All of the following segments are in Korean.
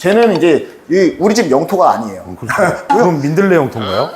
쟤는 이제 이 우리 집 영토가 아니에요. 그럼 민들레 영토인가요?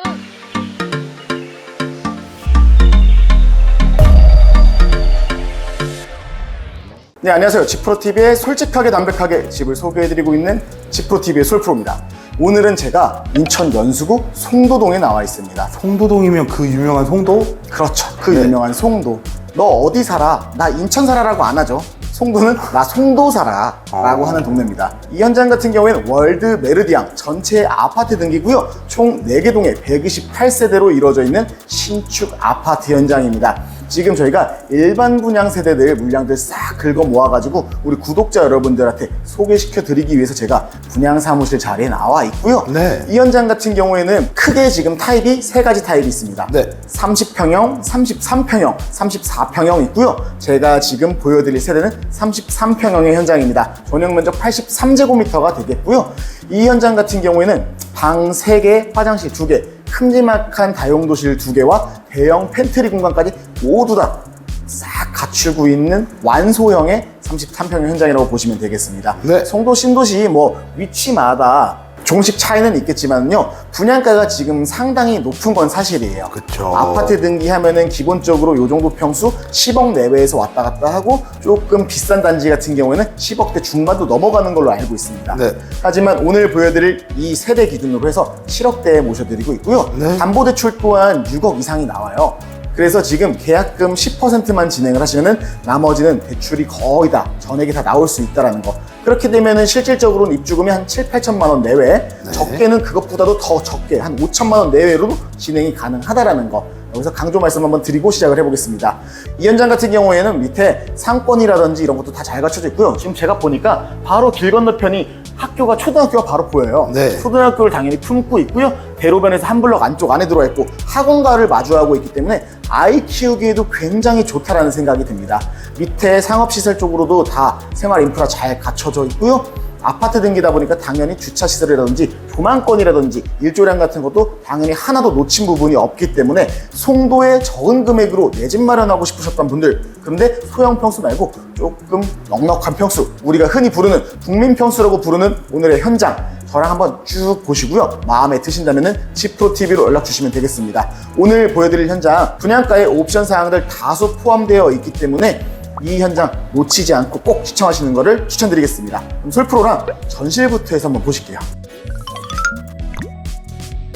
네, 안녕하세요. 지프로TV의 솔직하게 담백하게 집을 소개해드리고 있는 지프로TV의 솔프로입니다. 오늘은 제가 인천 연수구 송도동에 나와 있습니다. 송도동이면 그 유명한 송도? 그렇죠. 그 네. 유명한 송도. 너 어디 살아? 나 인천 살아라고 안 하죠. 송도는 나 송도 살아 라고 어. 하는 동네입니다. 이 현장 같은 경우에는 월드 메르디앙 전체 아파트 등기고요. 총 4개 동에 128세대로 이루어져 있는 신축 아파트 현장입니다. 지금 저희가 일반 분양 세대들 물량들 싹 긁어 모아가지고 우리 구독자 여러분들한테 소개시켜 드리기 위해서 제가 분양 사무실 자리에 나와 있고요. 네. 이 현장 같은 경우에는 크게 지금 타입이 세 가지 타입이 있습니다. 네. 30평형, 33평형, 34평형 있고요. 제가 지금 보여드릴 세대는 33평형의 현장입니다. 전용 면적 83제곱미터가 되겠고요. 이 현장 같은 경우에는 방 3개, 화장실 2개, 큼지막한 다용도실 2개와 대형 팬트리 공간까지 모두 다 싹 갖추고 있는 완소형의 33평형 현장이라고 보시면 되겠습니다. 네. 송도 신도시 뭐 위치마다 종식 차이는 있겠지만요 분양가가 지금 상당히 높은 건 사실이에요. 그쵸. 아파트 등기하면은 기본적으로 요 정도 평수 10억 내외에서 왔다 갔다 하고 조금 비싼 단지 같은 경우에는 10억대 중반도 넘어가는 걸로 알고 있습니다. 네. 하지만 오늘 보여드릴 이 세대 기준으로 해서 7억대에 모셔드리고 있고요. 네. 담보대출 또한 6억 이상이 나와요. 그래서 지금 계약금 10%만 진행을 하시면은 나머지는 대출이 거의 다 전액이 다 나올 수 있다라는 거. 그렇게 되면은 실질적으로는 입주금이 한 7, 8천만 원 내외, 네. 적게는 그것보다도 더 적게 한 5천만 원 내외로도 진행이 가능하다라는 거. 여기서 강조 말씀 한번 드리고 시작을 해보겠습니다. 이 현장 같은 경우에는 밑에 상권이라든지 이런 것도 다 잘 갖춰져 있고요. 지금 제가 보니까 바로 길 건너편이 학교가 초등학교가 바로 보여요. 네. 초등학교를 당연히 품고 있고요. 대로변에서 한 블럭 안쪽 안에 들어와 있고 학원가를 마주하고 있기 때문에 아이 키우기에도 굉장히 좋다라는 생각이 듭니다. 밑에 상업시설 쪽으로도 다 생활 인프라 잘 갖춰져 있고요. 아파트 등기다 보니까 당연히 주차 시설이라든지 조망권이라든지 일조량 같은 것도 당연히 하나도 놓친 부분이 없기 때문에 송도에 적은 금액으로 내 집 마련하고 싶으셨던 분들 그런데 소형 평수 말고 조금 넉넉한 평수 우리가 흔히 부르는 국민 평수라고 부르는 오늘의 현장 저랑 한번 쭉 보시고요 마음에 드신다면 지프로 TV로 연락 주시면 되겠습니다 오늘 보여드릴 현장 분양가에 옵션 사항들 다수 포함되어 있기 때문에 이 현장 놓치지 않고 꼭 시청하시는 것을 추천드리겠습니다. 그럼 솔프로랑 전실부터 해서 한번 보실게요.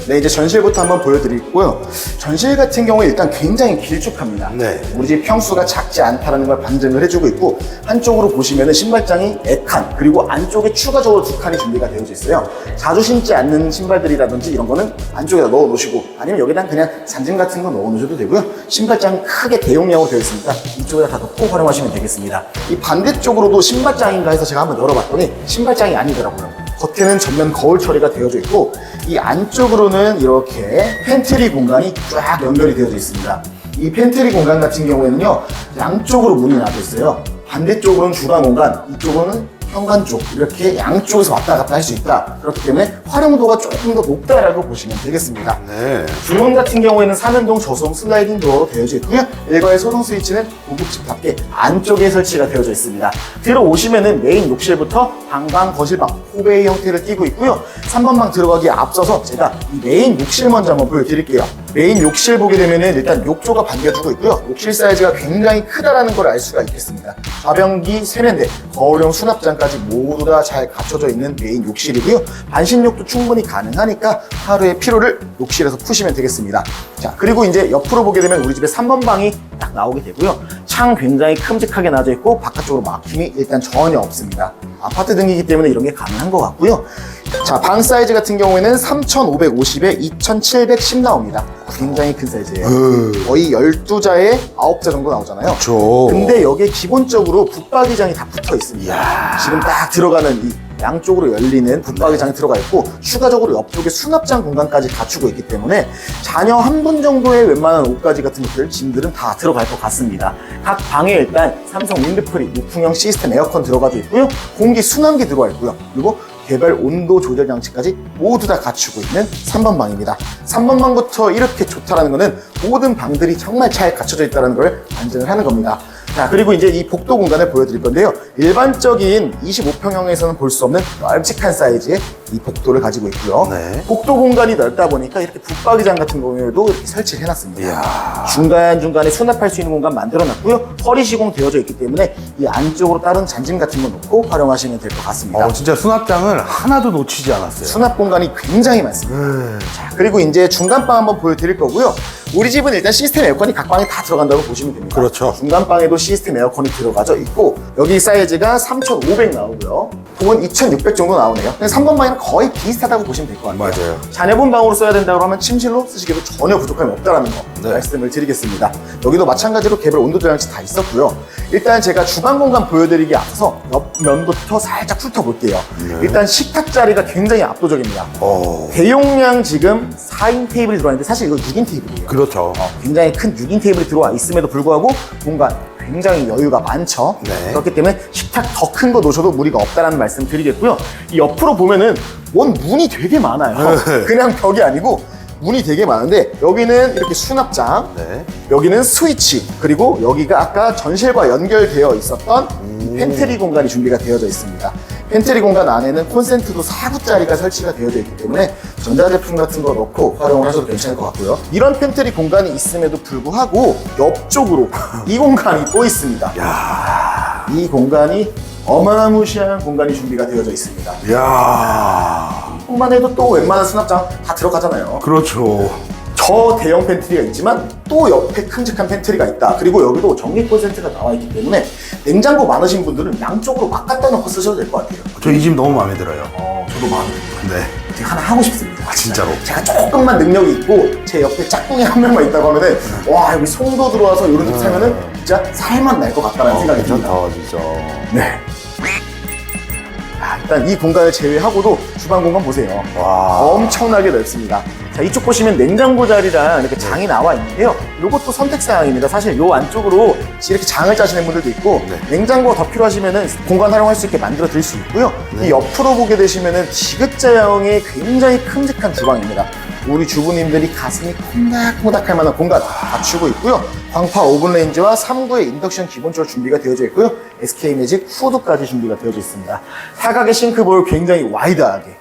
네, 이제 전실부터 한번 보여드리고요. 전실 같은 경우에 일단 굉장히 길쭉합니다. 네. 우리 집 평수가 작지 않다는 걸 반증을 해주고 있고 한쪽으로 보시면은 신발장이 4칸 그리고 안쪽에 추가적으로 두 칸이 준비가 되어져 있어요. 자주 신지 않는 신발들이라든지 이런 거는 안쪽에다 넣어 놓으시고 아니면 여기다 그냥 잔증 같은 거 넣어 놓으셔도 되고요. 신발장 크게 대용량으로 되어 있으니까 이쪽에다 다 넣고 활용하시면 되겠습니다. 이 반대쪽으로도 신발장인가 해서 제가 한번 열어봤더니 신발장이 아니더라고요. 겉에는 전면 거울 처리가 되어져 있고 이 안쪽으로는 이렇게 팬트리 공간이 쫙 연결이 되어져 있습니다. 이 팬트리 공간 같은 경우에는요 양쪽으로 문이 나져 있어요. 반대쪽으로는 주방 공간, 이쪽으로는 현관 쪽 이렇게 양쪽에서 왔다 갔다 할 수 있다. 그렇기 때문에 활용도가 조금 더 높다라고 보시면 되겠습니다. 네. 주문 같은 경우에는 사면동 저소음 슬라이딩 도어로 되어져 있고요. 일괄 소등 스위치는 고급집답게 안쪽에 설치가 되어져 있습니다. 들어오시면은 메인 욕실부터 방방, 거실방, 호베이 형태를 띠고 있고요. 3번 방 들어가기에 앞서서 제가 이 메인 욕실 먼저 한번 보여드릴게요. 메인 욕실 보게 되면은 일단 욕조가 반겨주고 있고요. 욕실 사이즈가 굉장히 크다라는 걸 알 수가 있겠습니다. 좌변기 세면대, 거울형 수납장 까지 모두 다 잘 갖춰져 있는 메인 욕실이고요. 반신욕도 충분히 가능하니까 하루의 피로를 욕실에서 푸시면 되겠습니다. 자, 그리고 이제 옆으로 보게 되면 우리 집에 3번 방이 딱 나오게 되고요. 창 굉장히 큼직하게 나져 있고 바깥쪽으로 막힘이 일단 전혀 없습니다. 아파트 등이기 때문에 이런 게 가능한 것 같고요. 자, 방 사이즈 같은 경우에는 3,550에 2,710 나옵니다. 굉장히 큰 사이즈예요. 거의 12자에 9자 정도 나오잖아요. 그쵸. 근데 여기에 기본적으로 붙박이장이 다 붙어 있습니다. 지금 딱 들어가는 이 양쪽으로 열리는 붙박이장이 들어가 있고 추가적으로 옆쪽에 수납장 공간까지 갖추고 있기 때문에 자녀 한 분 정도의 웬만한 옷가지 같은 것들 짐들은 다 들어갈 것 같습니다. 각 방에 일단 삼성 윈드프리 무풍형 시스템 에어컨 들어가져 있고요. 공기 순환기 들어가 있고요. 그리고 개별 온도 조절 장치까지 모두 다 갖추고 있는 3번 방입니다. 3번 방부터 이렇게 좋다라는 것은 모든 방들이 정말 잘 갖춰져 있다는 걸 반증을 하는 겁니다. 자, 그리고 이제 이 복도 공간을 보여드릴 건데요. 일반적인 25평형에서는 볼 수 없는 널찍한 사이즈의 이 복도를 가지고 있고요. 네. 복도 공간이 넓다 보니까 이렇게 붙박이장 같은 경우에도 설치를 해놨습니다. 이야. 중간중간에 수납할 수 있는 공간 만들어놨고요. 허리 시공 되어져 있기 때문에 이 안쪽으로 다른 잔짐 같은 거 놓고 활용하시면 될 것 같습니다. 어, 진짜 수납장을 하나도 놓치지 않았어요. 수납 공간이 굉장히 많습니다. 네. 자, 그리고 이제 중간방 한번 보여드릴 거고요. 우리 집은 일단 시스템 에어컨이 각 방에 다 들어간다고 보시면 됩니다. 그렇죠. 중간방에도 시스템 에어컨이 들어가져 있고 여기 사이즈가 3,500 나오고요. 동은 2,600 정도 나오네요. 3번 방이랑 거의 비슷하다고 보시면 될 것 같아요. 맞아요. 자녀분 방으로 써야 된다고 하면 침실로 쓰시기도 전혀 부족함이 없다라는 거 네. 말씀을 드리겠습니다. 여기도 마찬가지로 개별 온도 조절치 다 있었고요. 일단 제가 주방 공간 보여드리기 앞서서 옆면부터 살짝 훑어볼게요. 네. 일단 식탁 자리가 굉장히 압도적입니다. 어, 대용량 지금 4인 테이블이 들어와 있는데 사실 이거 6인 테이블이에요. 그렇죠. 어, 굉장히 큰 6인 테이블이 들어와 있음에도 불구하고 공간 굉장히 여유가 많죠. 네. 그렇기 때문에 식탁 더 큰 거 놓으셔도 무리가 없다라는 말씀 드리겠고요. 이 옆으로 보면은 원 문이 되게 많아요. 네. 그냥 벽이 아니고 문이 되게 많은데 여기는 이렇게 수납장, 네. 여기는 스위치, 그리고 여기가 아까 전실과 연결되어 있었던 이 팬트리 공간이 준비가 되어져 있습니다. 팬트리 공간 안에는 콘센트도 4구짜리가 설치가 되어져 있기 때문에 전자제품 같은 거 넣고 활용을 하셔도 괜찮을 것 같고요. 이런 팬트리 공간이 있음에도 불구하고 옆쪽으로 이 공간이 또 있습니다. 이 공간이 어마무시한 공간이 준비가 되어져 있습니다. 이야. 뿐만 해도 또 웬만한 수납장 다 들어가잖아요. 그렇죠. 저 대형 팬트리가 있지만 또 옆에 큼직한 팬트리가 있다. 그리고 여기도 전기 콘센트가 나와 있기 때문에 냉장고 많으신 분들은 양쪽으로 막 갖다 놓고 쓰셔도 될 것 같아요. 저 이 집 너무 마음에 들어요. 어, 저도 마음에 듭니다. 네. 제가 하나 하고 싶습니다. 아, 진짜로? 제가 조금만 능력이 있고 제 옆에 짝꿍이 한 명만 있다고 하면은 와 여기 송도 들어와서 이런 집 사면은 진짜 살만 날 것 같다는 생각이 듭니다. 진짜. 네. 아, 일단 이 공간을 제외하고도 주방 공간 보세요. 와. 엄청나게 넓습니다. 자, 이쪽 보시면 냉장고 자리랑 이렇게 장이 나와 있는데요. 이것도 선택사항입니다. 사실 요 안쪽으로 이렇게 장을 짜시는 분들도 있고, 네. 냉장고가 더 필요하시면은 공간 활용할 수 있게 만들어 드릴 수 있고요. 네. 이 옆으로 보게 되시면은 지그자형의 굉장히 큼직한 주방입니다. 우리 주부님들이 가슴이 콩닥콩닥 할 만한 공간 갖추고 있고요. 광파 오븐 레인지와 3구의 인덕션 기본적으로 준비가 되어져 있고요. SK 매직 후드까지 준비가 되어져 있습니다. 사각의 싱크볼 굉장히 와이드하게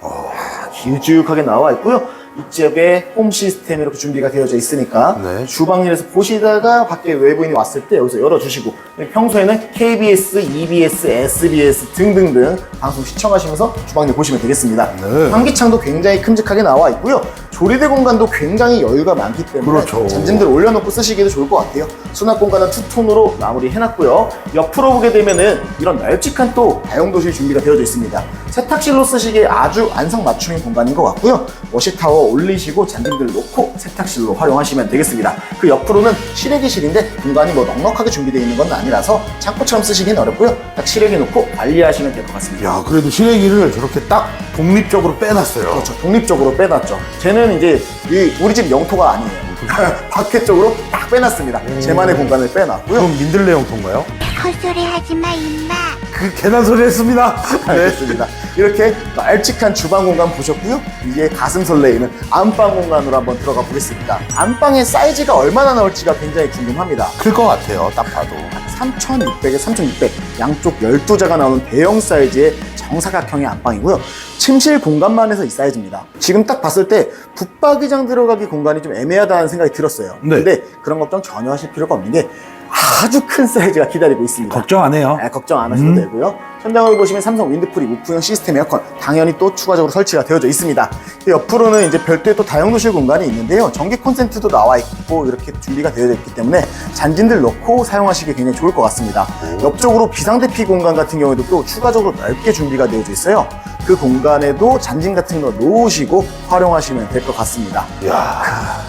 길쭉하게 나와 있고요. 이쪽에 홈 시스템 이렇게 준비가 되어져 있으니까 네. 주방일에서 보시다가 밖에 외부인이 왔을 때 여기서 열어주시고 평소에는 KBS, EBS, SBS 등등등 방송 시청하시면서 주방일 보시면 되겠습니다. 네. 환기창도 굉장히 큼직하게 나와 있고요. 조리대 공간도 굉장히 여유가 많기 때문에 그렇죠. 잔짐들 올려놓고 쓰시기도 좋을 것 같아요. 수납 공간은 투톤으로 마무리 해놨고요. 옆으로 보게 되면은 이런 널찍한 또 다용도실 준비가 되어져 있습니다. 세탁실로 쓰시기에 아주 안성맞춤인 공간인 것 같고요. 워시타워 올리시고 잔짐들 놓고 세탁실로 활용하시면 되겠습니다. 그 옆으로는 실외기실인데 공간이 뭐 넉넉하게 준비되어 있는 건 아니 라서 창고처럼 쓰시기는 어렵고요. 딱 실외기 놓고 관리하시면 될 것 같습니다. 야, 그래도 실외기를 저렇게 딱 독립적으로 빼놨어요. 그렇죠. 독립적으로 빼놨죠. 쟤는 이제 이 우리 집 영토가 아니에요. 밖에 쪽으로 딱 빼놨습니다. 제만의 공간을 빼놨고요. 그럼 민들레 형통가요? 헛소리 하지 마, 임마. 그 괜한 소리 했습니다. 네. 알겠습니다. 이렇게 널찍한 주방 공간 보셨고요. 이제 가슴 설레이는 안방 공간으로 한번 들어가 보겠습니다. 안방의 사이즈가 얼마나 나올지가 굉장히 궁금합니다. 클 것 같아요. 딱 봐도. 3600에 3600 양쪽 12자가 나오는 대형 사이즈의 정사각형의 안방이고요. 침실 공간만 해서 이 사이즈입니다. 지금 딱 봤을 때 붙박이장 들어가기 공간이 좀 애매하다는 생각이 들었어요. 네. 근데 그런 걱정 전혀 하실 필요가 없는 게 아주 큰 사이즈가 기다리고 있습니다. 걱정 안 해요. 네, 걱정 안 하셔도 음. 되고요. 천장을 보시면 삼성 윈드프리 우프형 시스템 에어컨 당연히 또 추가적으로 설치가 되어져 있습니다. 그 옆으로는 이제 별도의 또 다용도실 공간이 있는데요. 전기 콘센트도 나와 있고 이렇게 준비가 되어져 있기 때문에 잔진들 넣고 사용하시기 굉장히 좋을 것 같습니다. 옆쪽으로 비상대피 공간 같은 경우에도 또 추가적으로 넓게 준비가 되어져 있어요. 그 공간에도 잔진 같은 거 놓으시고 활용하시면 될 것 같습니다. 이야.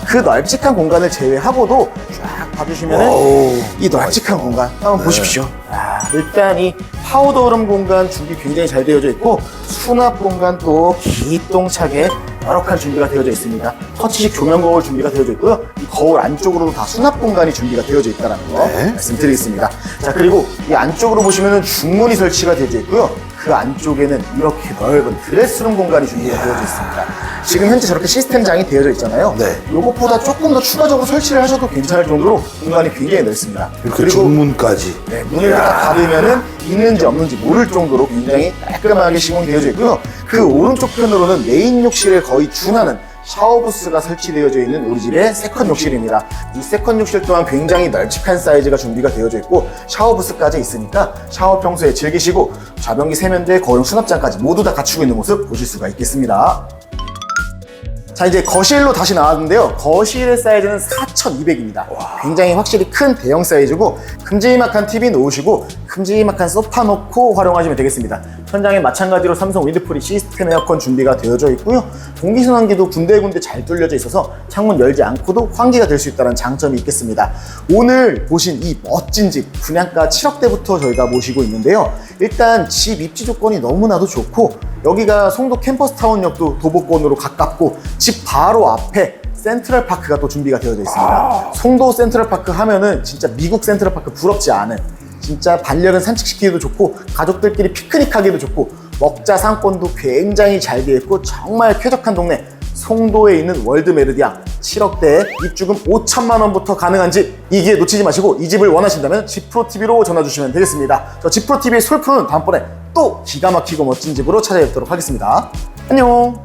그 널찍한 공간을 제외하고도 쫙 봐주시면은 어우, 이 널찍한 공간 한번 네. 보십시오. 아, 일단 이 파우더 얼음 공간 준비 굉장히 잘 되어져 있고 수납 공간 또 기똥차게 여러 칸 준비가 되어져 있습니다. 터치식 조명 거울 준비가 되어져 있고요. 이 거울 안쪽으로도 다 수납 공간이 준비가 되어져 있다는 거 네. 말씀드리겠습니다. 자 그리고 이 안쪽으로 보시면은 중문이 설치가 되어져 있고요. 그 안쪽에는 이렇게 넓은 드레스룸 공간이 준비가 되어져 있습니다. 지금 현재 저렇게 시스템장이 되어져 있잖아요. 네. 이것보다 조금 더 추가적으로 설치를 하셔도 괜찮을 정도로 공간이 굉장히 넓습니다. 이렇게 중문까지. 네, 문을 딱 닫으면은 있는지 없는지 모를 정도로 굉장히 깔끔하게 시공이 되어져 있고요. 그 오른쪽 편으로는 메인 욕실에 거의 준하는 샤워 부스가 설치되어져 있는 우리 집의 세컨 욕실입니다. 이 세컨 욕실 또한 굉장히 널찍한 사이즈가 준비가 되어져 있고 샤워 부스까지 있으니까 샤워 평소에 즐기시고 좌변기 세면대 거용 수납장까지 모두 다 갖추고 있는 모습 보실 수가 있겠습니다. 자 이제 거실로 다시 나왔는데요 거실의 사이즈는 4200입니다. 굉장히 확실히 큰 대형 사이즈고 큼지막한 TV 놓으시고 큼지막한 소파 놓고 활용하시면 되겠습니다. 천장에 마찬가지로 삼성 윈드프리 시스템 에어컨 준비가 되어져 있고요. 공기순환기도 군데군데 잘 뚫려져 있어서 창문 열지 않고도 환기가 될 수 있다는 장점이 있겠습니다. 오늘 보신 이 멋진 집 분양가 7억대부터 저희가 모시고 있는데요. 일단 집 입지 조건이 너무나도 좋고 여기가 송도 캠퍼스타운역도 도보권으로 가깝고 집 바로 앞에 센트럴 파크가 또 준비가 되어져 있습니다. 송도 센트럴 파크 하면은 진짜 미국 센트럴 파크 부럽지 않은 진짜 반려견 산책시키기도 좋고 가족들끼리 피크닉 하기도 좋고 먹자 상권도 굉장히 잘 되어 있고 정말 쾌적한 동네 송도에 있는 월드 메르디아 7억대에 입주금 5천만 원부터 가능한 집 이 기회 놓치지 마시고 이 집을 원하신다면 지프로TV로 전화 주시면 되겠습니다. 저 지프로TV의 솔프로는 다음번에 또 기가 막히고 멋진 집으로 찾아뵙도록 하겠습니다. 안녕